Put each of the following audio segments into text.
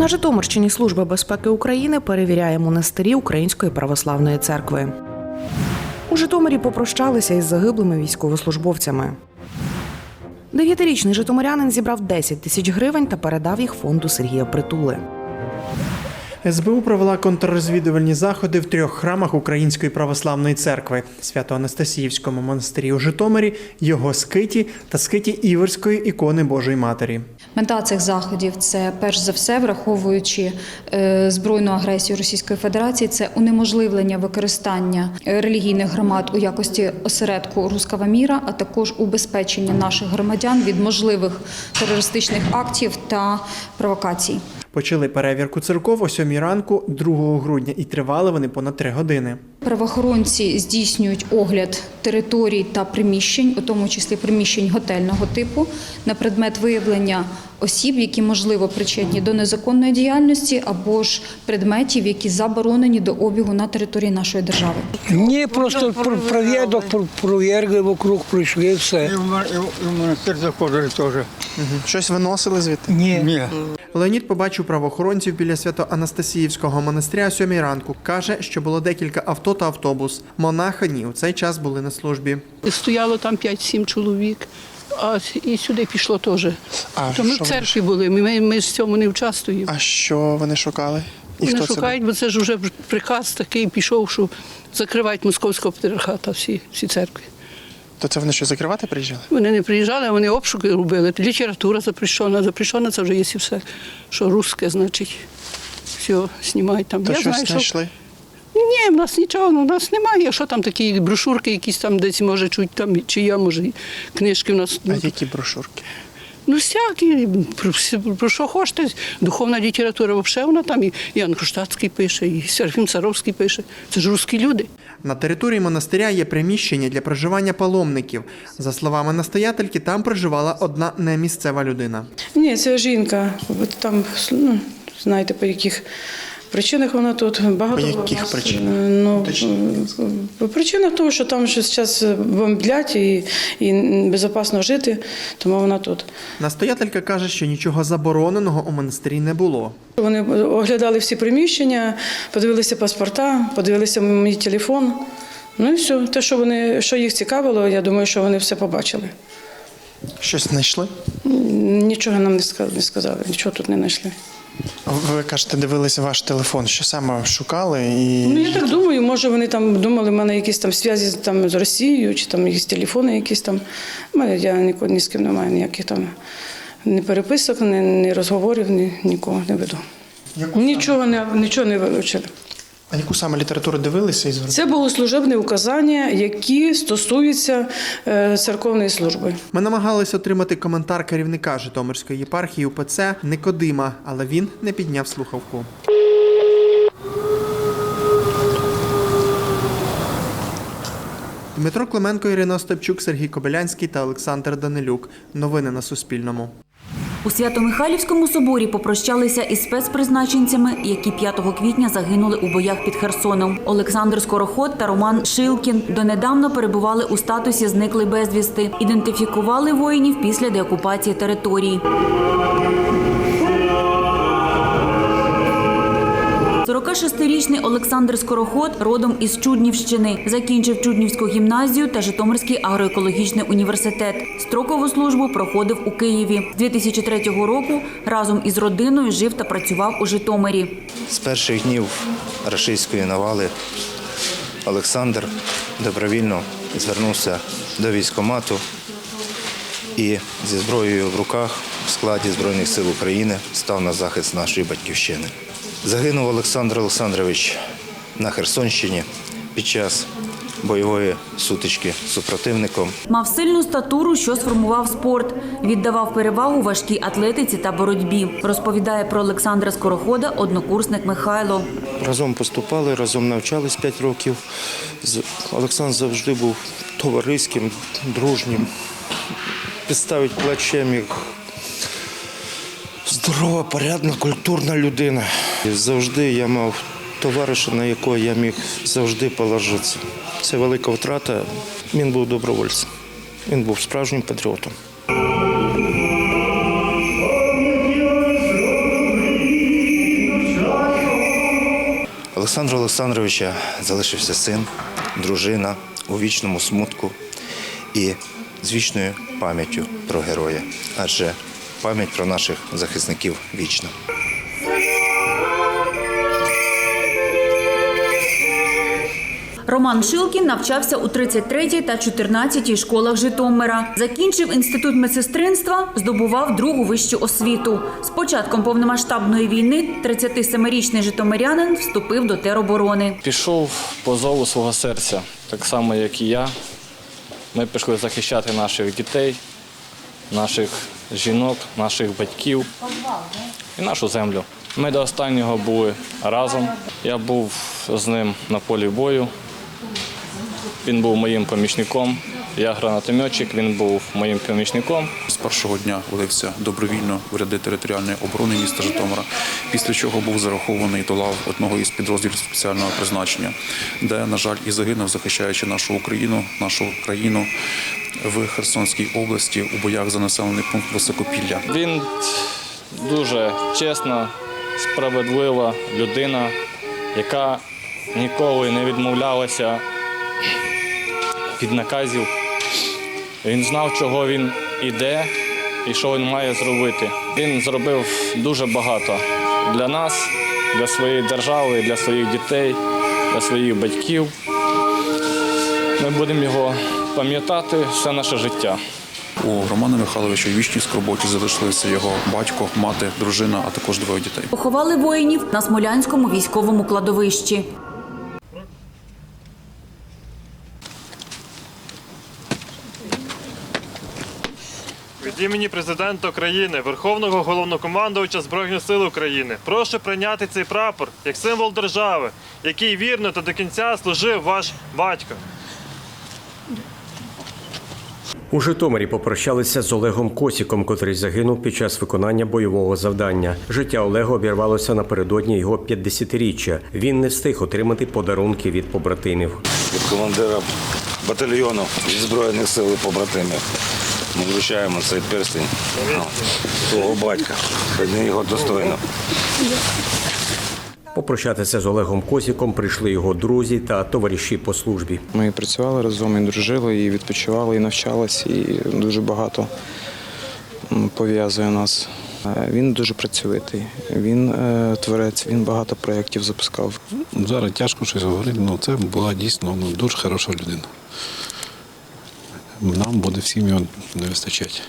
На Житомирщині Служба безпеки України перевіряє монастирі Української православної церкви. У Житомирі попрощалися із загиблими військовослужбовцями. Дев'ятирічний житомирянин зібрав 10 тисяч гривень та передав їх фонду Сергія Притули. СБУ провела контррозвідувальні заходи в трьох храмах Української православної церкви: Свято-Анастасіївському монастирі у Житомирі, його скиті та скиті Іверської ікони Божої Матері. Мета цих заходів це перш за все, враховуючи е, збройну агресію Російської Федерації, це унеможливлення використання е, релігійних громад у якості осередку руского міра, а також убезпечення наших громадян від можливих терористичних актів та провокацій. Почали перевірку церков о 7 ранку 2 грудня і тривали вони понад 3 години. Правоохоронці здійснюють огляд територій та приміщень, у тому числі приміщень готельного типу, на предмет виявлення осіб, які можливо причетні до незаконної діяльності або ж предметів, які заборонені до обігу на території нашої держави. Ні, просто про- провідок, про- провірили вокруг, пройшли все. І в, мон- і в- і в монастир заходили теж. Щось виносили звідти? Ні. Ні. Леонід побачив правоохоронців біля Свято-Анастасіївського монастиря о 7 ранку. Каже, що було декілька авто та автобус. Монахи ні, у цей час були на службі. Стояло там 5-7 чоловік, а і сюди пішло теж. А То ми в церкві були, ми, ми в цьому не участвуємо. А що вони шукали? І Вони хто це? шукають, бо це ж вже приказ такий пішов, що закривають московського патріархата всі, всі церкви. То це вони що закривати приїжджали? Вони не приїжджали, а вони обшуки робили. Література запрещена, запрещена це вже є все, що русське, значить. Все, знімають там. То Я щось знаю, що... знайшли? Ні, в нас нічого, ну, в нас немає. Що там такі брошурки, якісь там десь може чуть там, чи я, може, і книжки в нас. А ну, які брошурки? Ну, всякі, про, всі- про що хочете. Духовна література взагалі вона там, і Ян Круштацький пише, і Серафім Царовський пише. Це ж русські люди. На території монастиря є приміщення для проживання паломників. За словами настоятельки, там проживала одна немісцева людина. Ні, це жінка. Там, ну, знаєте, по яких причинах вона тут. Багато По було яких нас, причинах? е, Ну, е, по причинах того, що там що зараз бомблять і, і безпечно жити, тому вона тут. Настоятелька каже, що нічого забороненого у монастирі не було. Вони оглядали всі приміщення, подивилися паспорта, подивилися мій телефон. Ну і все. Те, що вони, що їх цікавило, я думаю, що вони все побачили. Щось знайшли? Нічого нам не сказали, нічого тут не знайшли. Ви кажете, дивилися ваш телефон, що саме шукали і. Ну я так думаю, може вони там думали, в мене якісь там зв'язі там з Росією, чи там якісь телефони, якісь там. У мене я нікого ні з ким не маю ніяких там ні переписок, ні, ні розговорів, ні, нікого не веду. Нічого не нічого не вилучили. А яку саме літературу дивилися і звернули? Це богослужебні указання, які стосуються е, церковної служби. Ми намагалися отримати коментар керівника Житомирської єпархії УПЦ Никодима, але він не підняв слухавку. Дмитро Клименко, Ірина Остапчук, Сергій Кобилянський та Олександр Данилюк. Новини на Суспільному. У Свято-Михайлівському соборі попрощалися із спецпризначенцями, які 5 квітня загинули у боях під Херсоном. Олександр Скороход та Роман Шилкін донедавна перебували у статусі зниклий безвісти. Ідентифікували воїнів після деокупації території. 46-річний Олександр Скороход родом із Чуднівщини. Закінчив Чуднівську гімназію та Житомирський агроекологічний університет. Строкову службу проходив у Києві. З 2003 року разом із родиною жив та працював у Житомирі. З перших днів рашистської навали Олександр добровільно звернувся до військкомату і зі зброєю в руках в складі Збройних сил України став на захист нашої батьківщини. Загинув Олександр Олександрович на Херсонщині під час бойової сутички з супротивником. Мав сильну статуру, що сформував спорт. Віддавав перевагу важкій атлетиці та боротьбі. Розповідає про Олександра Скорохода однокурсник Михайло. Разом поступали, разом навчались 5 років. Олександр завжди був товариським, дружнім, підставить плечем як здорова, порядна, культурна людина. І завжди я мав товариша, на якого я міг завжди положитися. Це велика втрата. Він був добровольцем. Він був справжнім патріотом. Олександру Олександровича залишився син, дружина у вічному смутку і з вічною пам'яттю про героя, адже пам'ять про наших захисників вічна. Роман Шилкін навчався у 33-й та 14-й школах Житомира. Закінчив інститут медсестринства, здобував другу вищу освіту. З початком повномасштабної війни 37-річний житомирянин вступив до тероборони. Пішов по зову свого серця, так само, як і я. Ми пішли захищати наших дітей, наших жінок, наших батьків і нашу землю. Ми до останнього були разом. Я був з ним на полі бою. Він був моїм помічником. Я гранатометчик, він був моїм помічником. З першого дня влився добровільно в ряди територіальної оборони міста Житомира, після чого був зарахований до лав одного із підрозділів спеціального призначення, де, на жаль, і загинув, захищаючи нашу Україну, нашу країну в Херсонській області у боях за населений пункт Високопілля. Він дуже чесна, справедлива людина, яка ніколи не відмовлялася від наказів. Він знав, чого він іде і що він має зробити. Він зробив дуже багато для нас, для своєї держави, для своїх дітей, для своїх батьків. Ми будемо його пам'ятати все наше життя. У Романа Михайловича у вічній скорботі залишилися його батько, мати, дружина, а також двоє дітей. Поховали воїнів на Смолянському військовому кладовищі. Від імені президента України, Верховного головнокомандувача Збройних сил України, прошу прийняти цей прапор як символ держави, який вірно та до кінця служив ваш батько. У Житомирі попрощалися з Олегом Косіком, котрий загинув під час виконання бойового завдання. Життя Олега обірвалося напередодні його 50-річчя. Він не встиг отримати подарунки від побратимів. Від командира батальйону зі Збройних сил і побратимів. Ми вручаємо цей перстень свого батька. Його достойно. Попрощатися з Олегом Косіком прийшли його друзі та товариші по службі. Ми працювали разом, і дружили, і відпочивали, і навчалися, і дуже багато пов'язує нас. Е, Він дуже працьовитий, він е, творець, він багато проєктів запускав. Зараз тяжко щось говорити, але це була дійсно ну, дуже хороша людина. Нам буде всім його не вистачати.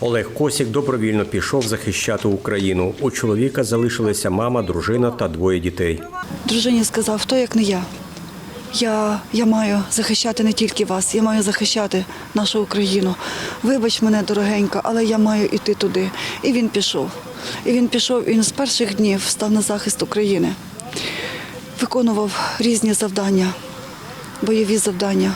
Олег Косік добровільно пішов захищати Україну. У чоловіка залишилися мама, дружина та двоє дітей. Дружині сказав, хто як не я. Я, я маю захищати не тільки вас, я маю захищати нашу Україну. Вибач мене, дорогенька, але я маю йти туди. І він пішов. І він пішов, він з перших днів став на захист України. Виконував різні завдання, бойові завдання.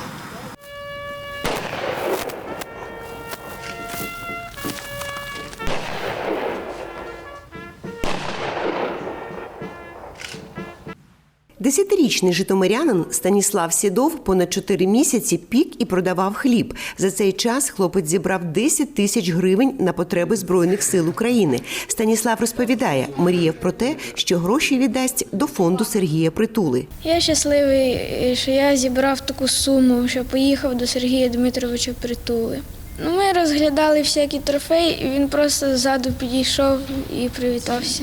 Десятирічний житомирянин Станіслав Сідов понад чотири місяці пік і продавав хліб. За цей час хлопець зібрав 10 тисяч гривень на потреби збройних сил України. Станіслав розповідає, мріяв про те, що гроші віддасть до фонду Сергія Притули. Я щасливий, що я зібрав таку суму, що поїхав до Сергія Дмитровича Притули. Ну, ми розглядали всякі трофеї, і він просто ззаду підійшов і привітався.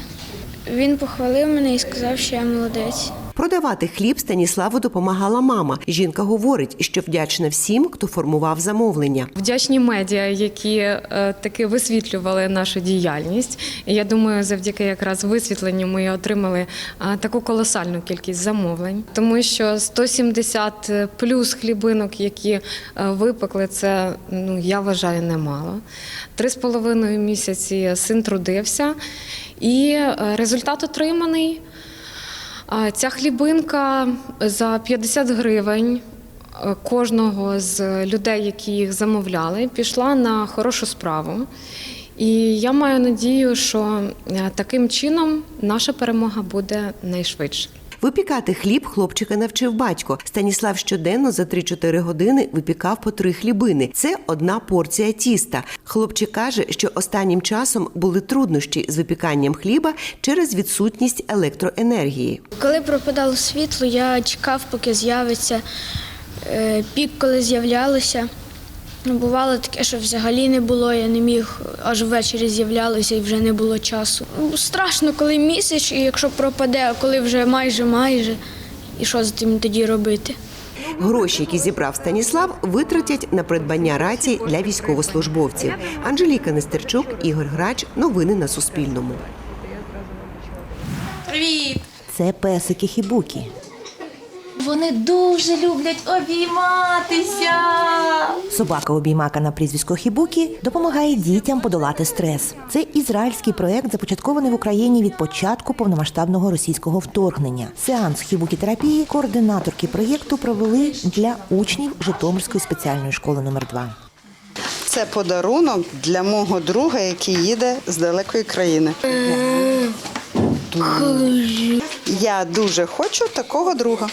Він похвалив мене і сказав, що я молодець. Продавати хліб Станіславу допомагала мама. Жінка говорить, що вдячна всім, хто формував замовлення. Вдячні медіа, які е, таки висвітлювали нашу діяльність. Я думаю, завдяки якраз висвітленню ми отримали е, таку колосальну кількість замовлень, тому що 170 плюс хлібинок, які е, випекли, це ну я вважаю немало. Три з половиною місяці син трудився, і е, результат отриманий. Ця хлібинка за 50 гривень е, кожного з людей, які їх замовляли, пішла на хорошу справу. І я маю надію, що е, таким чином наша перемога буде найшвидше. Випікати хліб хлопчика навчив батько. Станіслав щоденно за 3-4 години випікав по три хлібини. Це одна порція тіста. Хлопчик каже, що останнім часом були труднощі з випіканням хліба через відсутність електроенергії. Коли пропадало світло, я чекав, поки з'явиться е, пік, коли з'являлося. Ну, бувало таке, що взагалі не було, я не міг, аж ввечері з'являлося і вже не було часу. Ну, страшно, коли місяць, і якщо пропаде, а коли вже майже майже, і що з тим тоді робити? Гроші, які зібрав Станіслав, витратять на придбання рацій для військовослужбовців. Анжеліка Нестерчук, Ігор Грач. Новини на Суспільному. Привіт! Це песики хібукі. Вони дуже люблять обійматися. Собака обіймака на прізвисько Хібукі допомагає дітям подолати стрес. Це ізраїльський проект, започаткований в Україні від початку повномасштабного російського вторгнення. Сеанс хібукі-терапії координаторки проєкту провели для учнів Житомирської спеціальної школи номер 2 Це подарунок для мого друга, який їде з далекої країни. Я дуже хочу такого друга.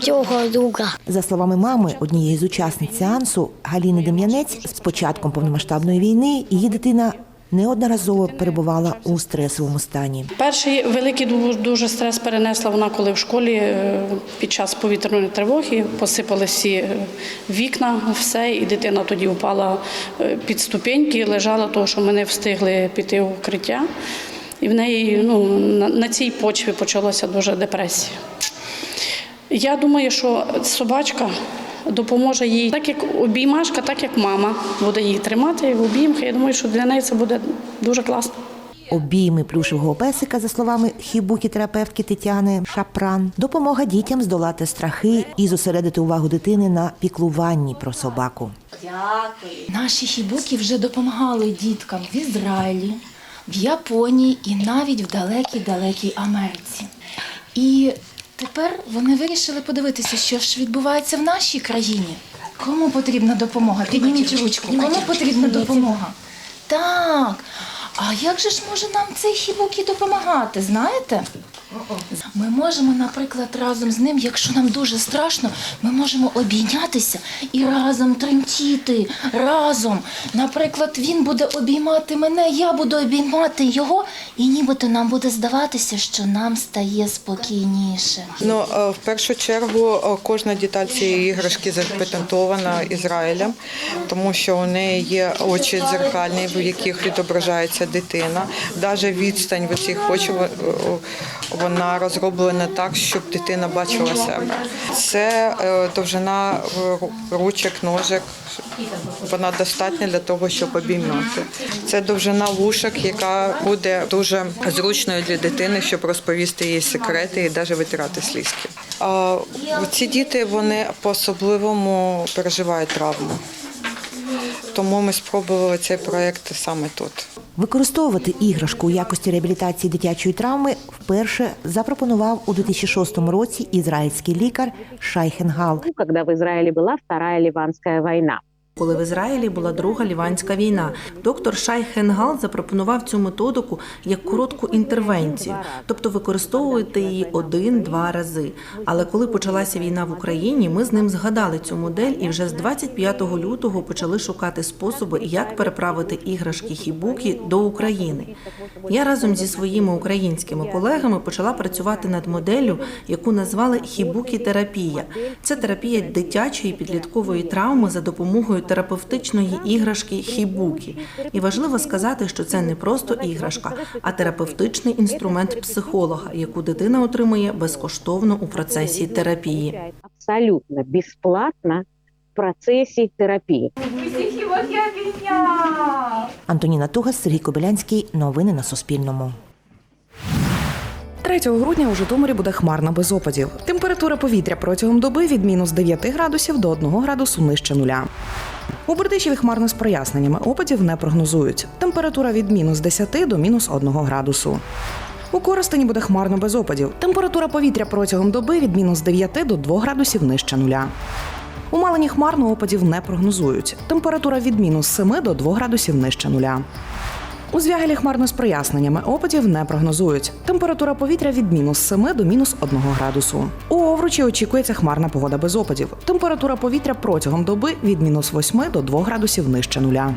цього друга. За словами мами однієї з учасниць сеансу Галіни Дем'янець, з початком повномасштабної війни її дитина неодноразово перебувала у стресовому стані. Перший великий дуже стрес перенесла вона, коли в школі е, під час повітряної тривоги посипали всі е, вікна, все, і дитина тоді впала е, під ступеньки, лежала, тому що ми не встигли піти в укриття. І в неї ну, на, на цій почві почалася дуже депресія. Я думаю, що собачка допоможе їй, так як обіймашка, так як мама буде її тримати в обіймах. Я думаю, що для неї це буде дуже класно. Обійми плюшевого песика, за словами хібукі-терапевтки Тетяни Шапран, допомога дітям здолати страхи і зосередити увагу дитини на піклуванні про собаку. Наші хібуки вже допомагали діткам в Ізраїлі, в Японії і навіть в далекій-далекій Америці. І тепер вони вирішили подивитися, що ж відбувається в нашій країні. Кому потрібна допомога? Підніміть ручку. Кому потрібна допомога? Так. А як же ж може нам цей хібукі допомагати, знаєте? Ми можемо, наприклад, разом з ним, якщо нам дуже страшно, ми можемо обійнятися і разом тремтіти. Разом. Наприклад, він буде обіймати мене, я буду обіймати його, і нібито нам буде здаватися, що нам стає спокійніше. Ну, е, в першу чергу, е, кожна деталь цієї іграшки запатентована Ізраїлем, тому що у неї є очі дзеркальні, в яких відображається дитина. Навіть відстань в цих е, вона розроблена так, щоб дитина бачила себе. Це е, довжина е, ручок, ножок. Вона достатня для того, щоб обіймати. Це довжина вушок, яка буде дуже зручною для дитини, щоб розповісти їй секрети і навіть витирати слізки. А ці діти вони по-особливому переживають травму. Тому ми спробували цей проект саме тут. Використовувати іграшку у якості реабілітації дитячої травми вперше запропонував у 2006 році ізраїльський лікар Шайхенгал. Коли в Ізраїлі була Втора Ліванська война. Коли в Ізраїлі була друга ліванська війна, доктор Шай Хенгал запропонував цю методику як коротку інтервенцію, тобто використовувати її один-два рази. Але коли почалася війна в Україні, ми з ним згадали цю модель і вже з 25 лютого почали шукати способи, як переправити іграшки хібукі до України. Я разом зі своїми українськими колегами почала працювати над моделлю, яку назвали хібукі-терапія. Це терапія дитячої підліткової травми за допомогою терапевтичної іграшки хібукі. І важливо сказати, що це не просто іграшка, а терапевтичний інструмент психолога, яку дитина отримує безкоштовно у процесі терапії. Абсолютно бесплатно в процессе терапии. Антоніна Тугас, Сергій Кобилянський. Новини на Суспільному. 3 грудня у Житомирі буде хмарно без опадів. Температура повітря протягом доби від мінус 9 градусів до 1 градусу нижче нуля. У Бердичеві хмарно з проясненнями опадів не прогнозують. Температура від мінус 10 до мінус 1 градусу. У Коростені буде хмарно без опадів. Температура повітря протягом доби від мінус 9 до 2 градусів нижче нуля. У Малині хмарно опадів не прогнозують. Температура від мінус 7 до 2 градусів нижче нуля. У звягелі хмарно з проясненнями опадів не прогнозують. Температура повітря від мінус 7 до мінус 1 градусу. У Овручі очікується хмарна погода без опадів. Температура повітря протягом доби від мінус 8 до 2 градусів нижче нуля.